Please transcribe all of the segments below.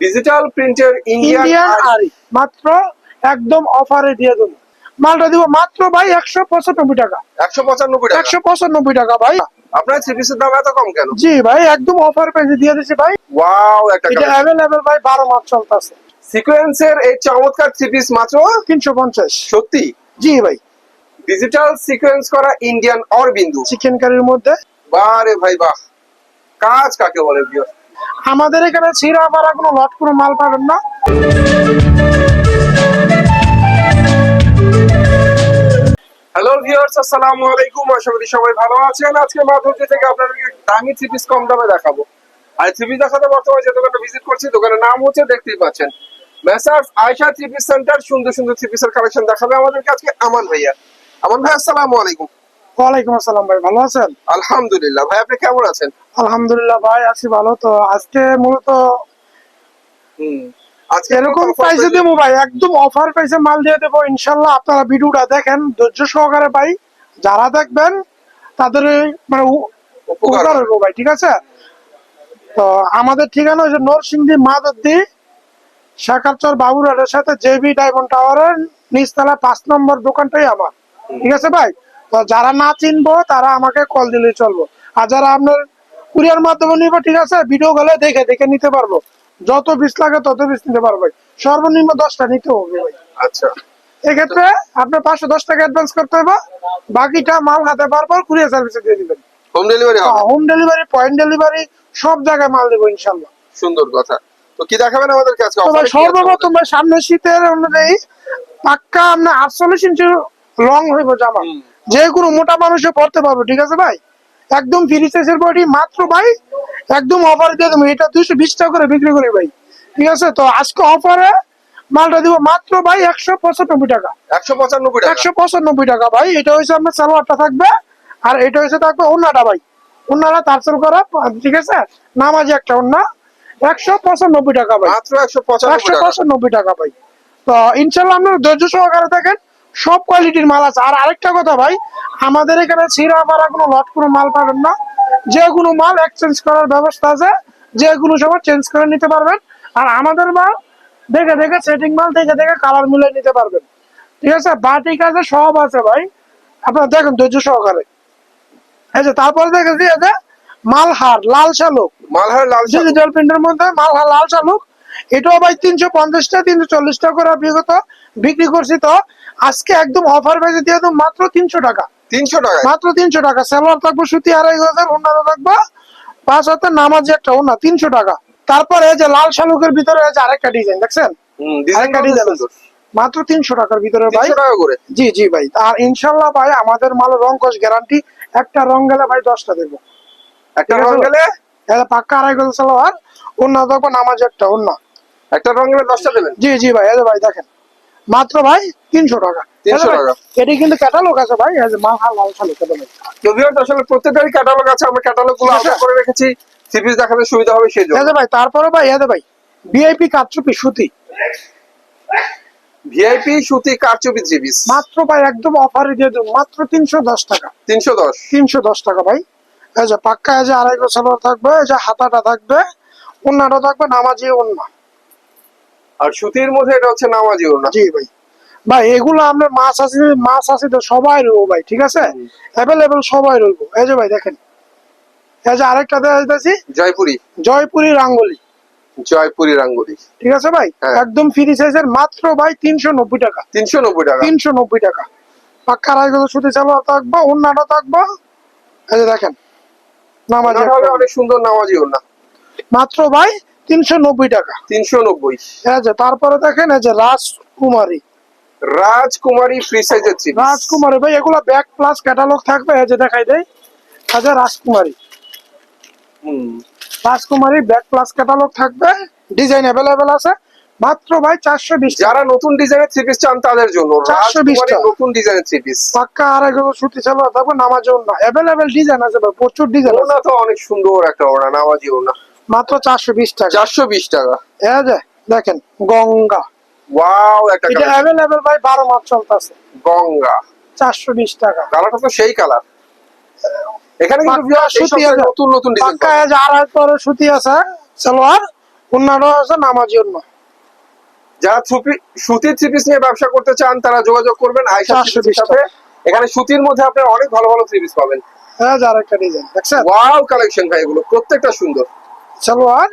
Digital প্রিন্টের Indian আরি মাত্র একদম অফারে দিয়ে দেবো। মালটা দিব মাত্র ভাই একশো পঁচানব্বই টাকা। একশো পঁচানব্বই টাকা? একশো পঁচানব্বই টাকা ভাই। আপনার থ্রি দাম এত কম কেন? জি ভাই একদম অফার পেয়েছে দিয়ে দিচ্ছি ভাই। ওয়াও একটা এটা অ্যাভেলেবেল ভাই বারো মাস চলতেছে। সিকোয়েন্সের এই চমৎকার থ্রি পিস মাত্র? তিনশো পঞ্চাশ। সত্যি? জি ভাই। ডিজিটাল সিকোয়েন্স করা ইন্ডিয়ান অরবিন্দু। চিকেন কারির মধ্যে। বারে ভাই বাহ। কাজ কাকে বলে ভিউয়ার আমাদের এখানে ছিঁড়া কোনো লট, কোনো মাল পাবেন না। হ্যালো ভিউয়ার্স আসসালামু আলাইকুম। আশা করি সবাই ভালো আছেন। আজকে মাধবদী থেকে আপনাদেরকে দামি থ্রি কম দামে দেখাবো। আর থ্রি দেখাতে বর্তমানে যে দোকানটা ভিজিট করছি, দোকানের নাম হচ্ছে দেখতেই পাচ্ছেন। মেসার্স আয়শা থ্রি সেন্টার সুন্দর সুন্দর থ্রি কালেকশন দেখাবে আমাদেরকে আজকে। আমান ভাইয়া। আমান ভাই, আসসালামু আলাইকুম। ওয়ালাইকুম আসসালাম ভাই ভালো আছেন? আলহামদুলিল্লাহ ভাই আপনি কেমন আছেন? আলহামদুলিল্লাহ ভাই আছি ভালো তো। আজকে মূলত আজকে এরকম প্রাইসে দেবো ভাই একদম অফার প্রাইসে মাল দিয়ে দেবো ইনশাল্লাহ। আপনারা ভিডিওটা দেখেন ধৈর্য সহকারে ভাই যারা দেখবেন তাদের মানে উপকার হইব ভাই ঠিক আছে? তো আমাদের ঠিকানা হচ্ছে নরসিংদী মাদদ্দি শাকারচর বাবুরাটের সাথে জেবি ডায়মন্ড টাওয়ারের নিচতলা পাঁচ নম্বর দোকানটাই আমার। ঠিক আছে ভাই? যারা না চিনবো তারা আমাকে কল দিলে চলবো। আর যারা আপনার কুরিয়ার মাধ্যমে নিবো ঠিক আছে? ভিডিও গেলে দেখে দেখে নিতে পারব। যত পিস লাগে তত পিস নিতে পারব ভাই। সর্বনিম্ন দশটা নিতে হবে ভাই। আচ্ছা। এক্ষেত্রে আপনার পাঁচশো দশ টাকা অ্যাডভান্স করতে হবে। বাকিটা মাল হাতে পাওয়ার পর কুরিয়ার সার্ভিসে দিয়ে দিবেন। Home delivery home delivery point delivery সব জায়গায় মাল দেবো ইনশাল্লাহ সুন্দর কথা। তো কি দেখাবেন আমাদের আজকে? তো ভাই offer এ কি আছে সর্বপ্রথম সামনে শীতের অনুযায়ী পাক্কা আপনার আটচল্লিশ ইঞ্চি লং হইব জামা। যে কোনো মোটা মানুষে পড়তে পারবে ঠিক আছে ভাই? একদম ফ্রি সাইজের বডি মাত্র ভাই একদম অফার দিয়ে দেবো। এটা দুইশো বিশ টাকা করে বিক্রি করি ভাই। ঠিক আছে? তো আজকে অফারে মালটা দিব মাত্র ভাই একশো পঁচানব্বই টাকা। একশো পঁচানব্বই টাকা। একশো পঁচানব্বই টাকা ভাই। এটা হচ্ছে আপনার সালোয়ারটা থাকবে আর এটা হচ্ছে থাকবে অন্যটা ভাই। অন্যটা তারসেল করা ঠিক আছে? নামাজি একটা অন্য একশো পঁচানব্বই টাকা ভাই। মাত্র একশো পঁচানব্বই টাকা ভাই। তো ইনশাল্লাহ আপনার ধৈর্য সহকারে থাকেন। সব কোয়ালিটির মাল আছে। আর আরেকটা কথা ভাই আমাদের এখানে ছিঁড়া মারা কোনো লট কোনো মাল পাবেন না। যে কোনো মাল এক্সচেঞ্জ করার ব্যবস্থা আছে। যে কোনো সময় চেঞ্জ করে নিতে পারবেন। আর আমাদের মাল দেখে দেখে সেটিং মাল দেখে দেখে কালার মিলে নিতে পারবেন। ঠিক আছে? বাটিক আছে সব আছে ভাই। আপনারা দেখেন ধৈর্য সহকারে। যে তারপরে দেখেছি এই যে মালহার লাল শালুক। মালহার লাল। ডিজিটাল প্রিন্টের মধ্যে মালহার লাল শালুক এটাও ভাই তিনশো পঞ্চাশটা তিনশো চল্লিশ টাকা করে বিগত বিক্রি করছি তো। আজকে একদম অফার পেয়েছে দিয়ে দেবো মাত্র তিনশো টাকা। তিনশো টাকা। মাত্র তিনশো টাকা। সালোয়ার থাকব সুতি আড়াই হাজার অন্যান্য থাকব। পাঁচ হাজার নামাজি একটা ওনা তিনশো টাকা। তারপরে এই যে লাল শালুকের ভিতরে আছে আরেকটা ডিজাইন দেখছেন? আরেকটা ডিজাইন মাত্র তিনশো টাকার ভিতরে ভাই। করে। জি জি ভাই। আর ইনশাল্লাহ ভাই আমাদের মাল রং কস গ্যারান্টি একটা রং গেলে ভাই দশটা দেবো। একটা রং গেলে? পাক্কা আড়াই গজ সালোয়ার অন্য দেখব নামাজ একটা অন্য একটা রং গেলে দশটা দেবেন? জি জি ভাই এই ভাই দেখেন। মাত্র ভাই তিনশো টাকা। 300 এই যে ভাই, টাকা। এটি কিন্তু ক্যাটালগ আছে ভাই এই যে মাল হাল লাল শালুক এটা তো আসলে প্রত্যেকটারই ক্যাটালগ আছে আমরা ক্যাটালগগুলো ঠিক করে রেখেছি। থ্রি দেখাতে সুবিধা হবে সেই জন্য। ভাই তারপরে ভাই এই ভাই ভিআইপি কাটচুপি সুতি। ভিআইপি সুতি কারচুপি মাত্র ভাই একদম অফারে দিয়ে দেবো মাত্র তিনশো দশ টাকা। তিনশো দশ। তিনশো দশ টাকা ভাই। এই যে পাক্কা এই যে আড়াই সালোয়ার থাকবে এই যে হাতাটা থাকবে অন্যটা থাকবে নামাজি অন্য আর সুতির মধ্যে এটা হচ্ছে নামাজি ওড়না। জি ভাই। ভাই এগুলো আমরা মাছ আছে মাছ আছে তো সবাই রইবো ভাই ঠিক আছে। অ্যাভেলেবেল সবাই রইবো এই যে ভাই দেখেন। এই যে আরেকটা দেখতেছি জয়পুরি। জয়পুরি রাঙ্গুলি। জয়পুরি রাঙ্গুলি। ঠিক আছে ভাই? হ্যাঁ। একদম ফ্রি সাইজের মাত্র ভাই তিনশো নব্বই টাকা। তিনশো নব্বই টাকা। তিনশো নব্বই টাকা। পাক্কা রায়গঞ্জ সুতি চালু থাকব অন্যটা থাকব। এই যে দেখেন নামাজ অনেক সুন্দর নামাজি ওড়না। মাত্র ভাই তিনশো নব্বই টাকা। তিনশো নব্বই। এই যে তারপরে দেখেন এই যে রাজকুমারী। রাজকুমারী ফ্রি সাইজের রাজকুমারী ভাই এগুলো ব্যাক প্লাস ক্যাটালগ থাকবে যে দেখাই দেয় আচ্ছা রাজকুমারী। রাজকুমারী ব্যাক প্লাস ক্যাটালগ থাকবে ডিজাইন অ্যাভেলেবেল আছে। মাত্র ভাই চারশো বিশ যারা নতুন ডিজাইনের থ্রি পিস চান তাদের জন্য 420 রাজকুমারী নতুন ডিজাইনের থ্রি পিস পাক্কা আড়াই গজ সুতি চালু থাকবে নামাজ না। অ্যাভেলেবেল ডিজাইন আছে ভাই প্রচুর ডিজাইন আছে। তো অনেক সুন্দর একটা ওড়না নামাজি ওড়না। মাত্র চারশো বিশ টাকা। চারশো বিশ টাকা। এই যে দেখেন গঙ্গা। ওয়াও একটা এটা। অ্যাভেলেবেল ভাই বারো মাস চলতেছে। গঙ্গা। চারশো বিশ টাকা। কালারটা তো সেই কালার এখানে কিন্তু সুতি আছে। নতুন নতুন ডিজাইন পাক্কা আড়াই পরে সুতি আছে সালোয়ার। আছে নামাজি অন্য। যারা সুতির থ্রি নিয়ে ব্যবসা করতে চান তারা যোগাযোগ করবেন আয়সা 420 থ্রি সাথে। এখানে সুতির মধ্যে আপনার অনেক ভালো ভালো থ্রি পাবেন। হ্যাঁ যার একটা ডিজাইন দেখছেন? ওয়াও কালেকশন ভাই এগুলো প্রত্যেকটা সুন্দর। সালোয়ার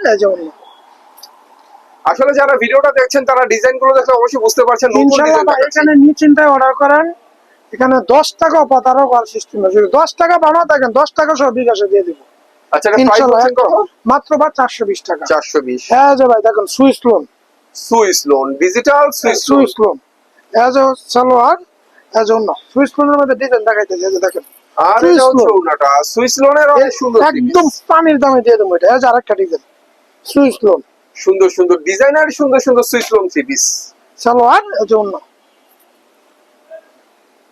আসলে যারা ভিডিওটা দেখছেন তারা ডিজাইনগুলো দেখে অবশ্যই বুঝতে পারছেন এখানে নিশ্চিন্তায় অর্ডার করেন। এখানে দশ টাকা পাতারও করার সিস্টেম আছে। দশ টাকা থাকেন দশ টাকা সব বিকাশে দিয়ে দিব। আচ্ছা। মাত্র বা চারশো বিশ টাকা। চারশো বিশ। হ্যাঁ যে ভাই দেখেন Swiss lawn Swiss lawn digital Swiss lawn Swiss lawn age এ সালোয়ার এজ অন্য। সুইস লোনের মধ্যে ডিজাইন দেখাইতেছে দেখেন। আর সুইস এটা হচ্ছে লোন। ওনাটা সুইস লোনের অনেক সুন্দর একদম পানির দামে দিয়ে দেবো এটা। এজ আরেকটা ডিজাইন। সুইস লোন সুন্দর সুন্দর ডিজাইনার সুন্দর সুন্দর Swiss lawn three piece salwar age অন্য।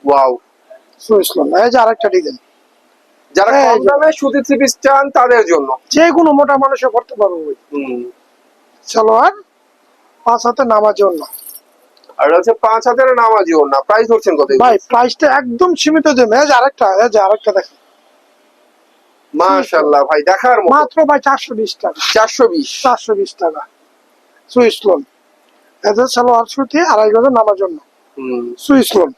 ওয়াও সুইস লোন এজ আরেকটা ডিজাইন। যারা এই কম যে। দামে সুতির থ্রি পিস চান তাদের জন্য। যে কোনো মোটা মানুষে করতে পারব সালোয়ার পাঁচ হাতে নামার জন্য। আর হচ্ছে পাঁচ হাজারের নামাজি ওর না। প্রাইস হচ্ছেন কত ভাই প্রাইসটা একদম সীমিত যে আরেকটা এই যে আরেকটা দেখেন। মাশাল্লাহ ভাই দেখার মতো। মাত্র ভাই চারশো বিশ টাকা। চারশো বিশ? চারশো বিশ টাকা। সুইস লোন এদের সালোয়ার সুতি আড়াই গজের নামার জন্য। হুম। সুইস লোন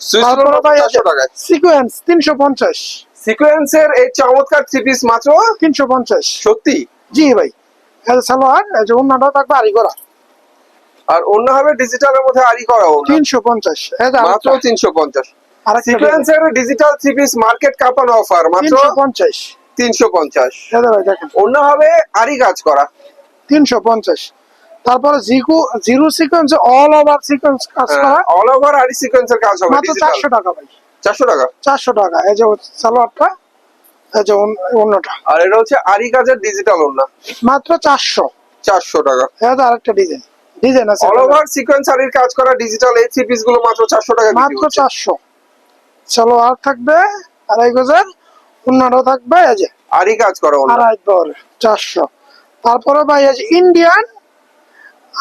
সুইস লোন তারপরে ভাই চারশো টাকায় সিকোয়েন্স তিনশো পঞ্চাশ। সিকোয়েন্সের এই চমৎকার থ্রি পিস মাত্র? তিনশো পঞ্চাশ। সত্যি? জি ভাই। এদের সালোয়ার এই যে অন্যটা থাকবে আড়ি করা আর অন্য হবে ডিজিটালের মধ্যে আরি করা ওর না। তিনশো পঞ্চাশ। মাত্র তিনশো পঞ্চাশ। আরেকটা সিকোয়েন্সের ডিজিটাল থ্রি পিস মার্কেট কাপানো অফার মাত্র তিনশো পঞ্চাশ। তিনশো পঞ্চাশ। এই ভাই দেখেন। অন্য হবে আরি কাজ করা। তিনশো পঞ্চাশ। তারপরে zero zero sequence all over sequence কাজ করা। অল ওভার আরি সিকোয়েন্সের কাজ হবে মাত্র ডিজিটাল চারশো টাকা ভাই। চারশো টাকা? চারশো টাকা। এই যে সালোয়ারটা এই যে অন্য- অন্যটা। আর এটা হচ্ছে আরি কাজের ডিজিটাল ওনা মাত্র চারশো। চারশো টাকা। হ্যাঁ আরেকটা ডিজাইন ডিজাইন আছে। অল ওভার সিকোয়েন্সারির কাজ করা ডিজিটাল এই থ্রি পিসগুলো মাত্র চারশো টাকা মাত্র হচ্ছে। চারশো। সালোয়ার থাকবে আড়াই গজের অন্যটাও থাকবে এই যে। আরি কাজ করা আড়াই বর চারশো। তারপরে ভাই এই ইন্ডিয়ান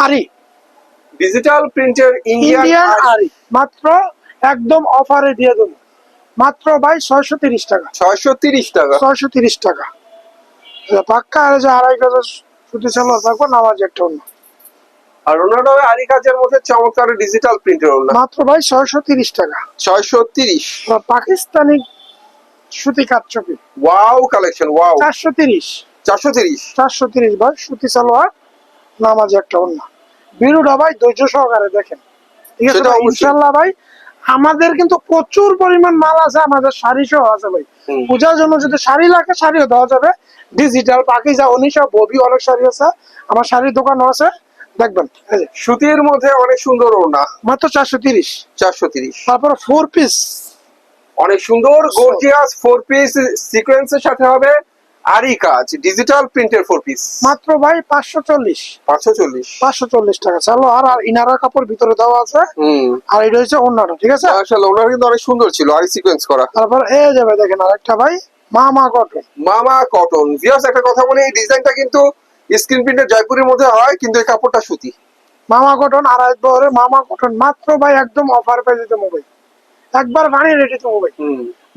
আরি ডিজিটাল প্রিন্টের ইন্ডিয়ান আরি মাত্র একদম অফারে দিয়ে দেবো। মাত্র ভাই ছয়শো তিরিশ টাকা। ছয়শো তিরিশ টাকা। ছয়শো তিরিশ টাকা। পাক্কা আর যে আড়াই গজের সুতি সালোয়ার থাকবে নামাজ একটা অন্য আর হবে আরি কাজের মধ্যে চমৎকার ডিজিটাল প্রিন্টের ওনা মাত্র ভাই ছয়শো তিরিশ টাকা। ছয়শো তিরিশ। পাকিস্তানি সুতি কাটচপি ওয়াও কালেকশন ওয়াও চারশো তিরিশ। চারশো তিরিশ। চারশো তিরিশ ভাই সুতি সালোয়ার নামাজ একটা অন্য বিরুডা ভাই ধৈর্য সহকারে দেখেন। ঠিক আছে? ইনশাল্লাহ ভাই? আমাদের কিন্তু প্রচুর পরিমাণ মাল আছে আমাদের শাড়ি সহ আছে ভাই। পূজার জন্য যদি শাড়ি লাগে শাড়িও দেওয়া যাবে। ডিজিটাল পাকিজা অনিশা ববি অনেক শাড়ি আছে। আমার শাড়ির দোকানও আছে। দেখবেন। সুতির মধ্যে অনেক সুন্দর ওনা মাত্র চারশো তিরিশ। চারশো তিরিশ। তারপরে ফোর পিস অনেক সুন্দর গর্জিয়াস ফোর পিস সিকোয়েন্সের সাথে হবে আরি কাজ ডিজিটাল প্রিন্টের ফোর পিস মাত্র ভাই পাঁচশো চল্লিশ। পাঁচশো চল্লিশ। পাঁচশো চল্লিশ টাকা। চালো আর আর ইনারা কাপড় ভিতরে দেওয়া আছে। আর এটা হচ্ছে অন্যটা ঠিক আছে? মাশাআল্লাহ ওনার কিন্তু অনেক সুন্দর ছিল আরি সিকোয়েন্স করা। তারপর এই যাবে দেখেন আরেকটা ভাই মা মা কটন মামা কটন ভিউয়ার্স একটা কথা বলি এই ডিজাইনটা কিন্তু স্ক্রিন প্রিন্টের জয়পুরের মধ্যে হয় কিন্তু এই কাপড়টা সুতি। মামা কটন আড়াই বহরে মামা কটন। মাত্র ভাই একদম অফার পেয়ে দিতে মোবাইল একবার বানিয়ে রেডি তো মোবাইল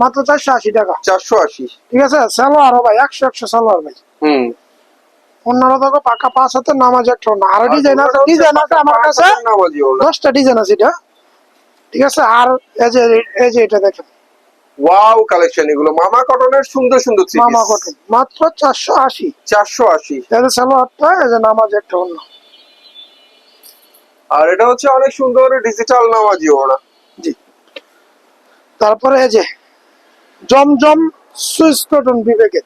মাত্র চারশো আশি টাকা। চারশো আশি। ঠিক আছে? সালোয়ার ভাই একশো একশো সালোয়ার ভাই। হুম। অন্যরা দেখো পাকা পাঁচ হাতে নামাজ একটা না আরও ডিজাইন আছে ডিজাইন আছে আমার কাছে। দশটা ডিজাইন আছে এটা। ঠিক আছে? আর এই যে এই যে এটা দেখেন। ওয়াও কালেকশন এগুলো। মামা কটনের সুন্দর সুন্দর থ্রি মামা কটন মাত্র চারশো আশি। চারশো আশি। এই যে সালোয়ারটা নামাজ একটা অন্য। আর এটা হচ্ছে অনেক সুন্দর ডিজিটাল নামাজি ওনা জি। তারপরে এই যে জমজম সুইস কটন বিবেকের।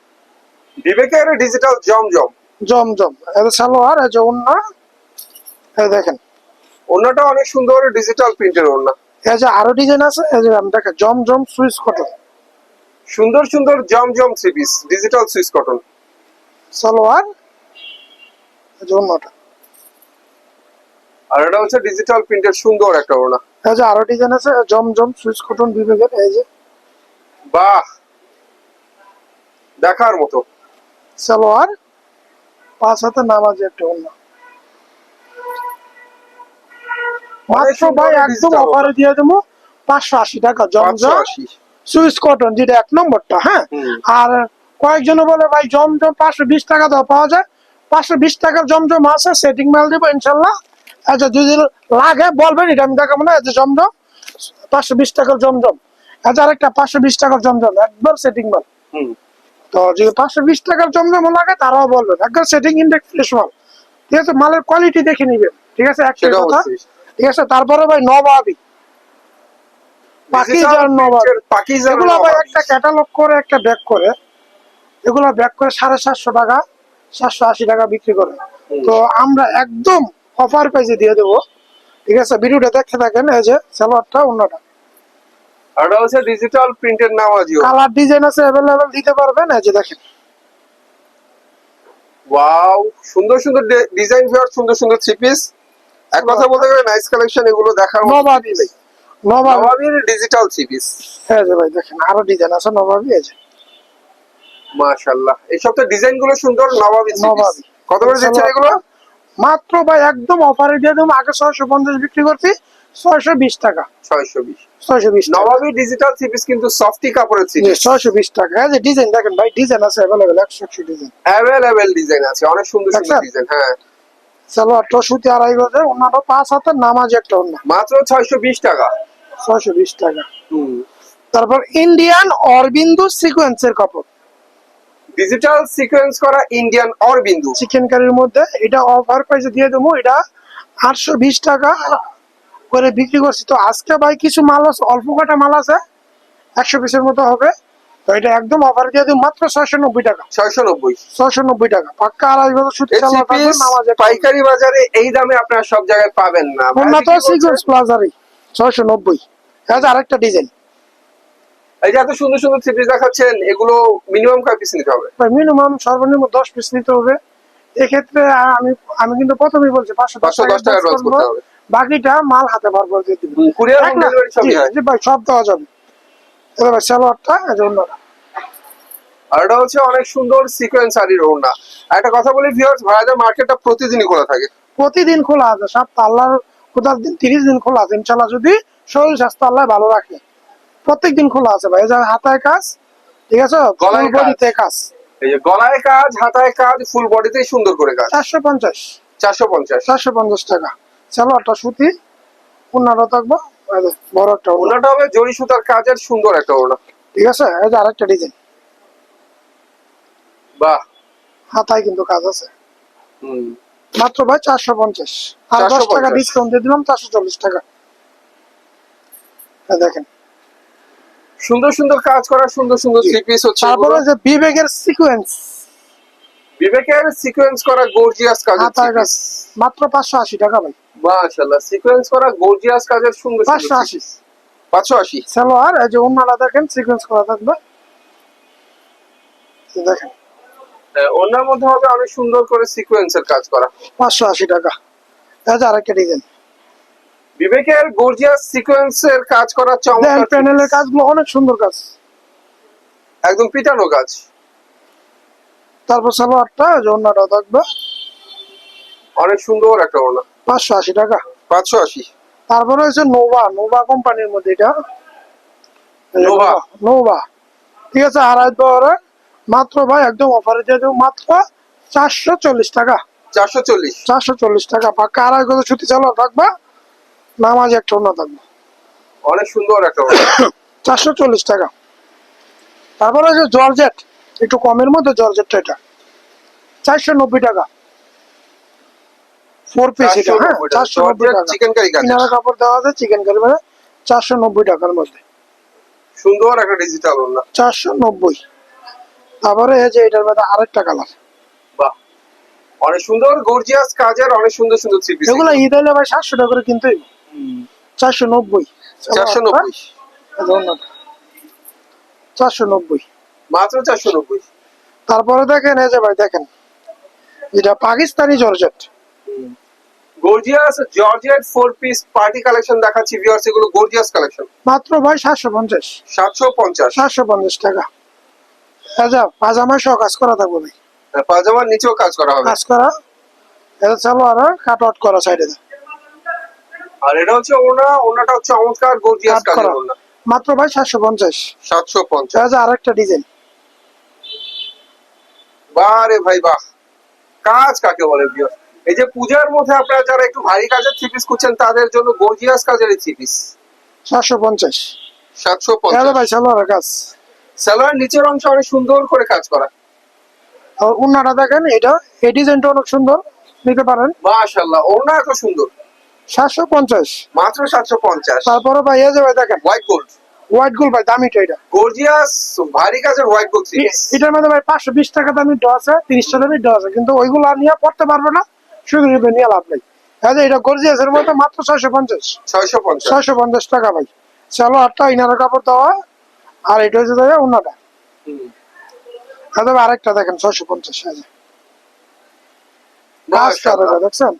বিবেকের ডিজিটাল জমজম। জমজম। এই সালোয়ার অন্য এই দেখেন। ওনাটা অনেক সুন্দর ডিজিটাল প্রিন্টের ওনা এই যে আরও ডিজাইন আছে এই যে আমি দেখেন জমজম সুইস কটন। সুন্দর সুন্দর জমজম three piece digital Swiss cotton. Salwar অন্যটা আর এটা হচ্ছে ডিজিটাল প্রিন্টের সুন্দর একটা ওনা এই যে আরও ডিজাইন আছে জমজম সুইস কটন বিবেকের এই যে। বাহ! দেখার মতো। সালোয়ার পাঁচ হাতে নামাজ একটা অন্য মাত্র সুন্দর ভাই একদম অফারে দিয়ে দেবো। পাঁচশো আশি টাকা জমজম সুইস কটন যেটা এক নম্বরটা হ্যাঁ? আর কয়েকজন বলে ভাই জমজম পাঁচশো বিশ টাকা দাও পাওয়া যায়। পাঁচশো বিশ টাকার জমজম আছে সেটিং মাল দিব ইনশাল্লাহ। আচ্ছা যদি লাগে বলবেন এটা আমি দেখাবো না যে জমজম পাঁচশো বিশ টাকার জমজম আচ্ছা আরেকটা পাঁচশো বিশ টাকার জমজম একবার সেটিং মাল তো যদি পাঁচশো বিশ টাকার জমজম লাগে তারাও বলবেন। একবার সেটিং ইন্ডেক্স ফ্রেশ মাল ঠিক আছে মালের কোয়ালিটি দেখে নিবেন। ঠিক আছে একটা কথা। ঠিক আছে তারপরে ভাই নবাবি। পাকিজার নবাবি। এগুলো ভাই একটা ক্যাটালগ করে একটা ব্যাগ করে এগুলো ব্যাগ করে সাড়ে সাতশো টাকা সাতশো আশি টাকা বিক্রি করে। তো আমরা একদম অফার প্রাইসে দিয়ে দেবো। ঠিক আছে ভিডিওটা দেখতে থাকেন এই যে সালোয়ারটা অন্যটা হচ্ছে ডিজিটাল প্রিন্টের কালার ডিজাইন আছে দিতে পারবেন এই যে দেখেন। ওয়াও সুন্দর সুন্দর ডিজাইন ভিউয়ার সুন্দর সুন্দর থ্রি পিস এক কথা বলতে গেলে নাইস কালেকশন এগুলো দেখার নবাবি। নবাবির ডিজিটাল থ্রি পিস এই যে ভাই দেখেন আরও ডিজাইন আছে নবাবি যে। মাশাআল্লাহ। এই সব তো ডিজাইনগুলো সুন্দর নবাবি নবাবি। কত করে দিচ্ছেন এগুলো? মাত্র ভাই একদম অফারে দিয়ে দেবো। আগে ছয়শো পঞ্চাশ বিক্রি করছি ছয়শো বিশ টাকা। ছয়শো বিশ। ছয়শো বিশ নবাবি ডিজিটাল থ্রি পিস কিন্তু সফটি কাপড়ের থ্রি পিস ছয়শো বিশ টাকা। এই ডিজাইন দেখেন ভাই ডিজাইন আছে অ্যাভেলেবেল একশো একশো ডিজাইন অ্যাভেলেবেল ডিজাইন আছে। অনেক সুন্দর সুন্দর ডিজাইন হ্যাঁ। সালোয়ারটা সুতি আড়াই গজে অন্যটা পাঁচ হাতের নামাজ একটা অন্য মাত্র ছয়শো বিশ টাকা। ছয়শো বিশ টাকা। তারপর ইন্ডিয়ান অরবিন্দু সিকোয়েন্সের কাপড়। ডিজিটাল সিকোয়েন্স করা ইন্ডিয়ান অরবিন্দু। চিকেন কারির মধ্যে এটা অফার প্রাইসে দিয়ে দেবো এটা আটশো বিশ টাকা করে বিক্রি করছি। তো আজকে ভাই কিছু মাল আছে অল্প কটা মাল আছে একশো পিসের মতো হবে। তো এটা একদম অফার দিয়ে দেবো মাত্র ছয়শো নব্বই টাকা। ছয়শো নব্বই ছয়শো নব্বই টাকা পাক্কা আড়াই সুতি একটা পাইকারি বাজারে এই দামে আপনারা সব জায়গায় পাবেন না। কি বলছেন? ছয়শো নব্বই আরেকটা ডিজাইন। এই যে এত সুন্দর সুন্দর থ্রি পিস দেখাচ্ছেন এগুলো মিনিমাম কয় পিস নিতে হবে? মিনিমাম সর্বনিম্ন দশ পিস নিতে হবে। এক্ষেত্রে আমি আমি কিন্তু প্রথমেই বলছি পাঁচশো দশ টাকা। বাকিটা মাল হাতে জি ভাই সব দেওয়া যাবে। এবার সালোয়ারটা যে আর এটা হচ্ছে অনেক সুন্দর সিকোয়েন্স শাড়ির ওড়না একটা কথা বলি ভিউয়ার্স ভাইদের মার্কেটটা প্রতিদিনই খোলা থাকে। প্রতিদিন খোলা আছে সপ্তাহ আল্লাহর খোদার দিন তিরিশ দিন খোলা আছে। ইনশাল্লাহ যদি শরীর স্বাস্থ্য আল্লাহ ভালো রাখে। প্রত্যেক দিন খোলা আছে ভাই এই হাতায় কাজ ঠিক আছে? গলায় full body তে কাজ। এই যে গলায় কাজ হাতায় কাজ ফুল বডিতেই সুন্দর করে কাজ। চারশো পঞ্চাশ। চারশো পঞ্চাশ। চারশো পঞ্চাশ টাকা। সালোয়ারটা সুতি অন্যটা থাকব। বড় একটা ওনাটা হবে জরি সুতার কাজের সুন্দর একটা ওড়না। ঠিক আছে এই যে আরেকটা ডিজাইন বাহ। হাতায় কিন্তু কাজ আছে। হুম। মাত্র ভাই চারশো পঞ্চাশ। আর দশ টাকা 450 ডিসকাউন্ট দিয়ে দিলাম চারশো চল্লিশ টাকা। দেখেন। সুন্দর সুন্দর কাজ করা সুন্দর সুন্দর থ্রি পিস হচ্ছে তারপরে যে বিবেকের সিকোয়েন্স বিবেকের সিকোয়েন্স করা গর্জিয়াস কাজ। মাত্র পাঁচশো আশি টাকা ভাই। মাশাআল্লাহ সিকোয়েন্স করা গর্জিয়াস কাজের সুন্দর সালোয়ার এই যে দেখেন সিকোয়েন্স করা থাকবে। দেখেন। ওনার মধ্যে হবে অনেক সুন্দর করে সিকোয়েন্সের কাজ করা। পাঁচশো আশি টাকা। এই যে আরেকটা ডিজাইন বিবেকের গর্জিয়াস সিকোয়েন্সের কাজ করা চমৎকার প্যানেলের কাজগুলো অনেক সুন্দর কাজ। একদম পিটানো কাজ। তারপর সালোয়ারটা যে অন্যটা থাকবে। অনেক সুন্দর একটা ওড়না। পাঁচশো আশি টাকা। পাঁচশো আশি। তারপরে হচ্ছে নোভা নোভা কোম্পানির মধ্যে এটা। নোভা। নোভা। ঠিক আছে আড়াই পরে মাত্র ভাই একদম অফারে দিয়ে দেবো মাত্র চারশো চল্লিশ টাকা। চারশো চল্লিশ। চারশো চল্লিশ টাকা পাক্কা। আড়াই গজ ছুটি চালো থাকবে নামাজ একটা অন্য থাকবে। অনেক সুন্দর একটা চারশো চল্লিশ টাকা। তারপরে যে জর্জেট। একটু কমের মধ্যে জর্জেটটা এটা। চারশো নব্বই টাকা। ফোর পিস এটা হ্যাঁ চারশো নব্বই টাকা। চিকেন কারি কিনারা কাপড় দেওয়া আছে চিকেন কারি মানে চারশো নব্বই টাকার মধ্যে। সুন্দর একটা ডিজিটাল ওড়না। চারশো নব্বই তারপরে এই যে এটার মধ্যে আরেকটা কালার বাহ। অনেক সুন্দর গর্জিয়াস কাজের অনেক সুন্দর সুন্দর থ্রি পিস এগুলো ঈদ হলে ভাই সাতশো টাকা করে কিনতে চারশো নব্বই চারশো নব্বই চারশো নব্বই মাত্র চারশো নব্বই। তারপরে দেখেন এই যে ভাই দেখেন এটা Pakistani georgette. Gorgeous georgette four piece party collection দেখাচ্ছি ভিউয়ার্স এগুলো গর্জিয়াস কালেকশন মাত্র ভাই সাতশো পঞ্চাশ। সাতশো পঞ্চাশ। সাতশো পঞ্চাশ টাকা। আচ্ছা পাজামা সহ কাজ করা থাকবে ভাই। পাজামার নিচেও কাজ করা হবে। কাজ করা। এটা চালো আর কাট আউট করা সাইডে আর এটা হচ্ছে ওনা ওনাটা হচ্ছে চমৎকার গর্জিয়াস কাট ওনা মাত্র ভাই সাতশো পঞ্চাশ। সাতশো পঞ্চাশ। আচ্ছা আরেকটা ডিজাইন বাহ রে ভাই বাহ। কাজ কাকে বলে ভিউয়ার্স এই যে পূজার মধ্যে আপনারা যারা একটু ভারী কাজের থ্রি পিস করছেন তাদের জন্য গর্জিয়াস কাজের থ্রি পিস চারশো পঞ্চাশ। সাতশো পঞ্চাশ। ভাই সালোয়ারের কাজ। সালোয়ার নিচের অংশ অনেক সুন্দর করে কাজ করা। উন্নাটা দেখেন এটা এই ডিজাইনটা অনেক সুন্দর নিতে পারেন। মাশাল্লাহ ওনা এত সুন্দর। সাতশো পঞ্চাশ। মাত্র সাতশো পঞ্চাশ। তারপরে ভাই এই যে ভাই দেখেন। হোয়াইট গোল্ড হোয়াইট গোল ভাই দামিটা এটা। গর্জিয়াস ভারী কাজের হোয়াইট থ্রি এটার মধ্যে ভাই পাঁচশো বিশ টাকা দামি ড আছে তিরিশ টাকা দামি ড আছে। কিন্তু ওইগুলো নিয়ে পড়তে পারবে না শুধু শুধু নিয়ে লাভ নেই। হ্যাঁ এটা গর্জিয়াসের মধ্যে মাত্র ছয়শো পঞ্চাশ। ছয়শো পঞ্চাশ। ছয়শো পঞ্চাশ টাকা ভাই। চলো আটটা ইনার কাপড় দেওয়া আর এটা হচ্ছে দাদা অন্যটা হ্যাঁ আরেকটা দেখেন ছয়শো পঞ্চাশ হাজার মাশাআল্লাহ। দেখছেন?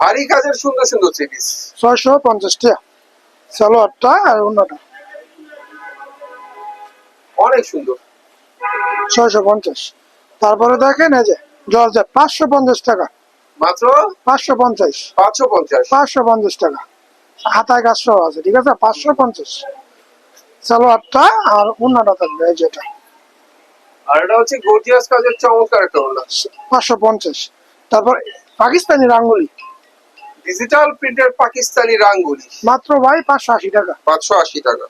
ভারী কাজের সুন্দর সুন্দর থ্রি পিস ছয়শো পঞ্চাশ টাকা। চলো আটটা আর অন্যটা অনেক সুন্দর। ছয়শো পঞ্চাশ। তারপরে দেখেন এই যে জর্জেট পাঁচশো পঞ্চাশ টাকা। মাত্র? পাঁচশো পঞ্চাশ। পাঁচশো পঞ্চাশ। পাঁচশো পঞ্চাশ টাকা। হাতায় সহ আছে ঠিক আছে? পাঁচশো পঞ্চাশ। চলো আটটা আর অন্যটা থাকবে যেটা আর এটা হচ্ছে গর্জিয়াস কাজের চমৎকার একটা পাঁচশো পঞ্চাশ। তারপর পাকিস্তানি রাঙ্গুলি। ডিজিটাল প্রিন্টের পাকিস্তানি রাঙ্গুলি। মাত্র ভাই পাঁচশো আশি টাকা। পাঁচশো আশি টাকা।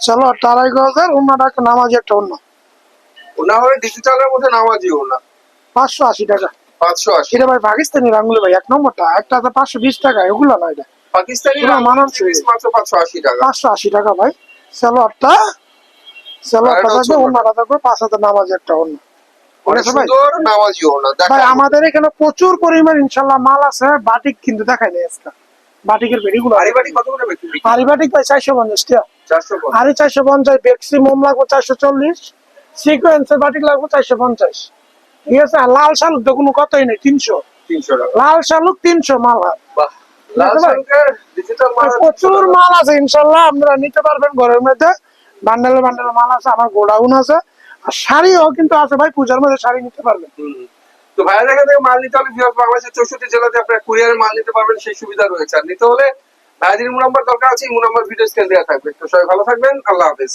চলো আড়াই হাজার অন্যটা একটা নামাজি একটা অন্য ওনা হলে ডিজিটালের মধ্যে নামাজি ওনা পাঁচশো আশি টাকা। পাঁচশো আশি। এটা ভাই পাকিস্তানি রাঙ্গুলি ভাই এক নম্বরটা। একটা আছে পাঁচশো বিশ টাকা এগুলো না এটা। পাকিস্তানি। মাত্র পাঁচশো আশি টাকা। পাঁচশো আশি টাকা ভাই। চলো আটটা। চলো আটটা এটা হচ্ছে থাকবে অন্যটা। অন্যটা থাকবে পাঁচ হাজার নামাজি একটা অন্য আমাদের এখানে প্রচুর পরিমাণ ইনশাল্লাহ মাল আছে বাটিক কিন্তু দেখাই নেই আজকে। বাটিকের বাড়ি বাড়ি কত করে ভাই চারশো পঞ্চাশ টাকা। চারশো পঞ্চাশ। চারশো পঞ্চাশ লাগবে চারশো চল্লিশ সিকোয়েন্সের বাটিক লাগবে চারশো পঞ্চাশ। ঠিক আছে? লাল শালুক তো কোনো কথাই নেই তিনশো। লাল শালুক তিনশো মাল হয়। বাহ লাল বুঝতে পারছি। শালুকের ডিজিটাল মাল প্রচুর মাল আছে ইনশাল্লাহ আপনারা নিতে পারবেন ঘরের মধ্যে। বান্ডেলে বান্ডেলে মাল আছে আমার গোডাউন আছে। আর শাড়িও কিন্তু আছে ভাই পূজার মধ্যে শাড়ি নিতে পারবেন। তো ভাইয়ের এখান থেকে মাল নিতে হলে বাংলাদেশের চৌষট্টি জেলাতে আপনার কুরিয়ারে মাল নিতে পারবেন সেই সুবিধা রয়েছে। আর নিতে হলে ভাইদের নাম্বার দরকার আছে, ইমো নাম্বার ভিডিও স্ক্রিন দেওয়া থাকবে। তো সবাই ভালো থাকবেন, আল্লাহ হাফেজ।